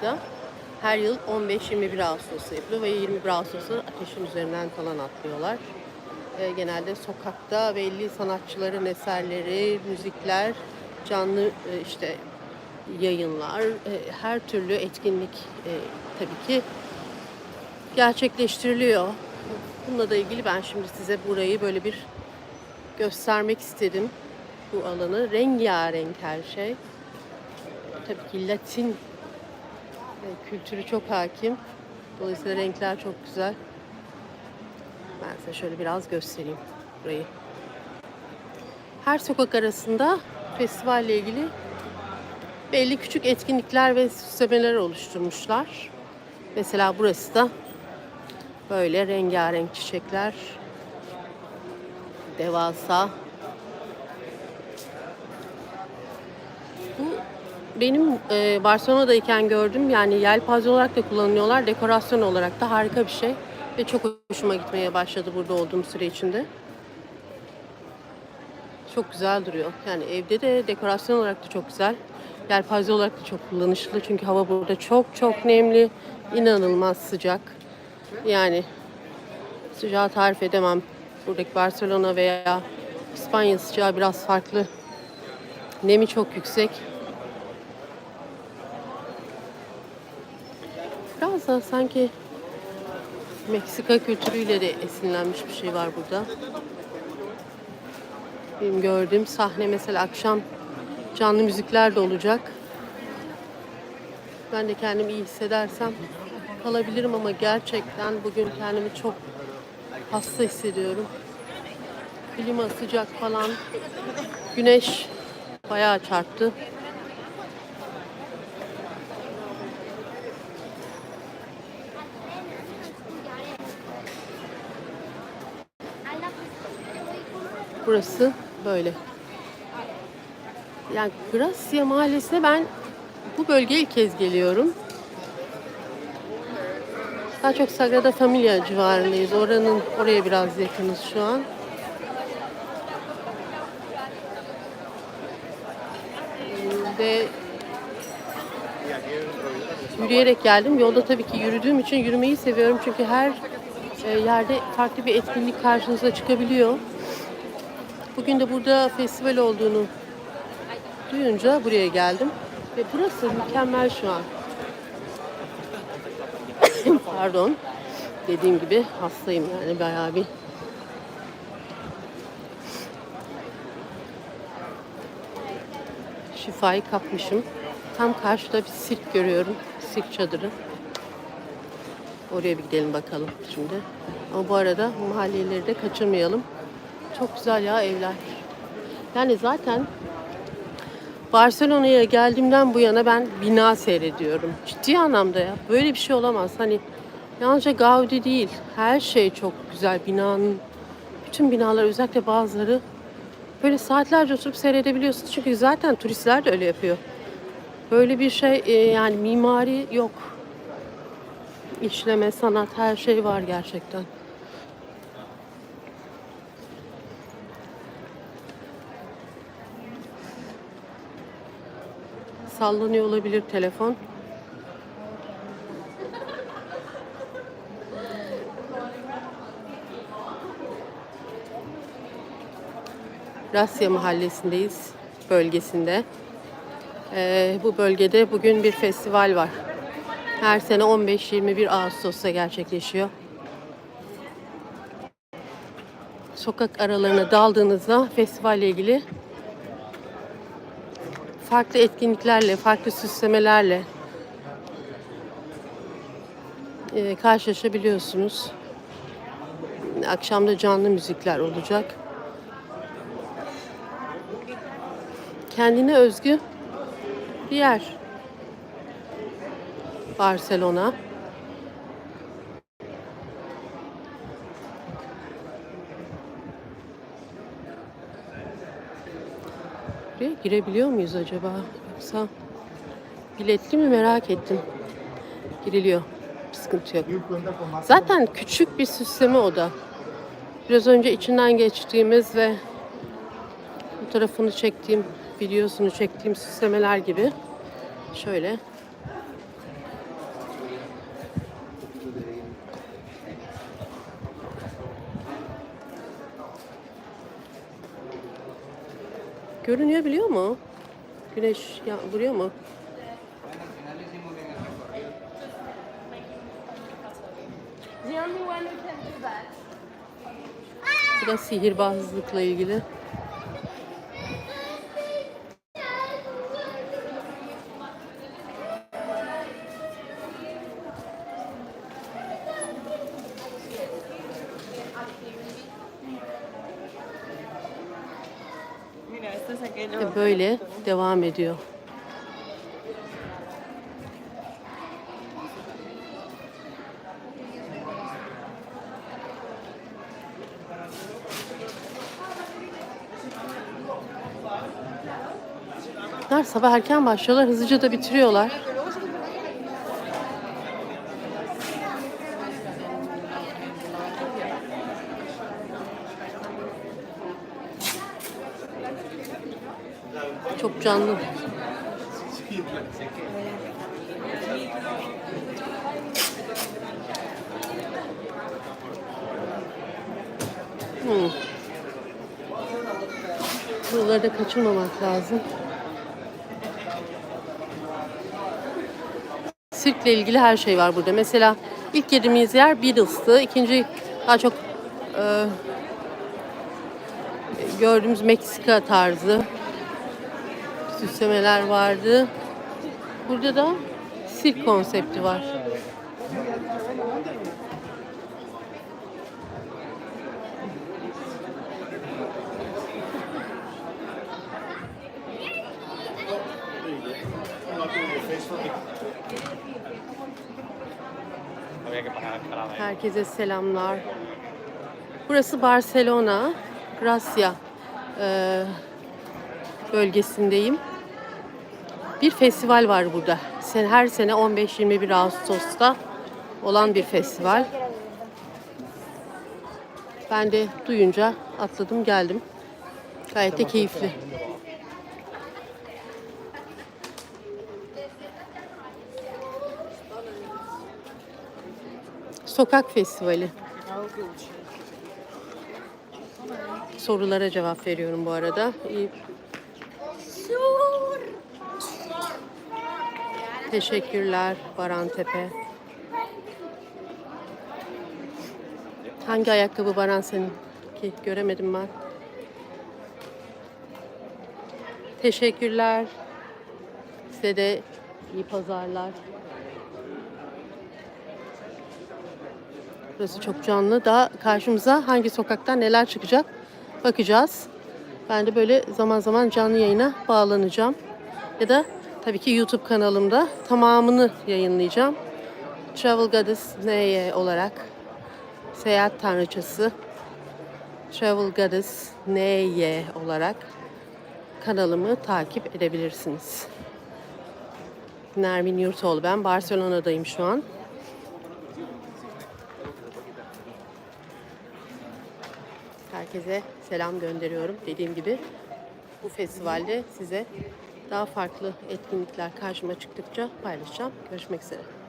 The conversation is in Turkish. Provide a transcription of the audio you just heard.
Sokak'ta her yıl 15-21 Ağustos'ta yapılıyor ve 21 Ağustos'ta ateşin üzerinden falan atlıyorlar. Ee, genelde sokakta belli sanatçıların eserleri, müzikler, canlı e, işte yayınlar, e, her türlü etkinlik e, tabii ki gerçekleştiriliyor. Bununla da ilgili ben şimdi size burayı böyle bir göstermek istedim. Bu alanı rengarenk her şey. Tabii ki Latin e, kültürü çok hakim. Dolayısıyla renkler çok güzel. Ben size şöyle biraz göstereyim burayı. Her sokak arasında festivalle ilgili belli küçük etkinlikler ve süslemeler oluşturmuşlar. Mesela burası da böyle rengarenk çiçekler. Devasa. Benim e, Barcelona'dayken gördüm. Yani yelpaze olarak da kullanıyorlar. Dekorasyon olarak da harika bir şey. Ve çok hoşuma gitmeye başladı burada olduğum süre içinde. Çok güzel duruyor. Yani evde de dekorasyon olarak da çok güzel. Yelpaze olarak da çok kullanışlı. Çünkü hava burada çok çok nemli. inanılmaz sıcak. Yani sıcağı tarif edemem. Buradaki Barcelona veya İspanya sıcağı biraz farklı. Nemi çok yüksek. Biraz sanki Meksika kültürüyle de esinlenmiş bir şey var burada. Benim gördüğüm sahne mesela akşam canlı müzikler de olacak. Ben de kendimi iyi hissedersem kalabilirim ama gerçekten bugün kendimi çok hasta hissediyorum. Klima sıcak falan. Güneş bayağı çarptı. Burası böyle. Yani Gracia Mahallesi'ne ben bu bölgeye ilk kez geliyorum. Daha çok Sagrada Familia civarındayız. Oranın oraya biraz yakınız şu an. Ve yürüyerek geldim. Yolda tabii ki yürüdüğüm için yürümeyi seviyorum. Çünkü her e, yerde farklı bir etkinlik karşınıza çıkabiliyor. Bugün de burada festival olduğunu duyunca buraya geldim. Ve burası mükemmel şu an. Pardon. Dediğim gibi hastayım yani bayağı bir. Şifayı kapmışım. Tam karşıda bir sirk görüyorum. Sirk çadırı. Oraya bir gidelim bakalım şimdi. Ama bu arada mahalleleri de kaçırmayalım. Çok güzel ya evler. Yani zaten Barcelona'ya geldiğimden bu yana ben bina seyrediyorum. Ciddi anlamda ya. Böyle bir şey olamaz. Hani yalnızca Gaudi değil. Her şey çok güzel. Binanın bütün binalar özellikle bazıları böyle saatlerce oturup seyredebiliyorsunuz. Çünkü zaten turistler de öyle yapıyor. Böyle bir şey e, yani mimari yok. İşleme, sanat her şey var gerçekten. Sallanıyor olabilir telefon. Rasya Mahallesi'ndeyiz, bölgesinde. Ee, bu bölgede bugün bir festival var. Her sene 15-21 Ağustos'ta gerçekleşiyor. Sokak aralarına daldığınızda festivalle ilgili farklı etkinliklerle, farklı süslemelerle e, karşılaşabiliyorsunuz. Akşamda canlı müzikler olacak. Kendine özgü bir yer. Barcelona. Girebiliyor muyuz acaba? Yoksa biletli mi merak ettim. Giriliyor. Bir sıkıntı yok. Zaten küçük bir süsleme oda. Biraz önce içinden geçtiğimiz ve fotoğrafını çektiğim, videosunu çektiğim süslemeler gibi. Şöyle. Görünüyor biliyor mu? Güneş ya, vuruyor mu? Da sihirbazlıkla ilgili. Ve Böyle devam ediyor. Bunlar sabah erken başlıyorlar, hızlıca da bitiriyorlar. Çok canlı. Hmm. Buraları da kaçırmamak lazım. Sirkle ilgili her şey var burada. Mesela ilk yediğimiz yer Beatles'tı. İkinci daha çok e, gördüğümüz Meksika tarzı süslemeler vardı. Burada da sirk konsepti var. Herkese selamlar. Burası Barcelona, Gracia eee, bölgesindeyim. Bir festival var burada. Sen her sene 15-21 Ağustos'ta olan bir festival. Ben de duyunca atladım geldim. Gayet de keyifli. Sokak Festivali. Sorulara cevap veriyorum bu arada. İyi. Teşekkürler Baran Tepe. Hangi ayakkabı Baran senin? Ki göremedim ben. Teşekkürler. Size de iyi pazarlar. Burası çok canlı. Daha karşımıza hangi sokaktan neler çıkacak bakacağız. Ben de böyle zaman zaman canlı yayına bağlanacağım. Ya da tabii ki YouTube kanalımda tamamını yayınlayacağım. Travel Goddess NY olarak Seyahat Tanrıçası Travel Goddess NY olarak kanalımı takip edebilirsiniz. Nermin Yurtoğlu ben. Barcelona'dayım şu an. Herkese selam gönderiyorum. Dediğim gibi bu festivalde size daha farklı etkinlikler karşıma çıktıkça paylaşacağım. Görüşmek üzere.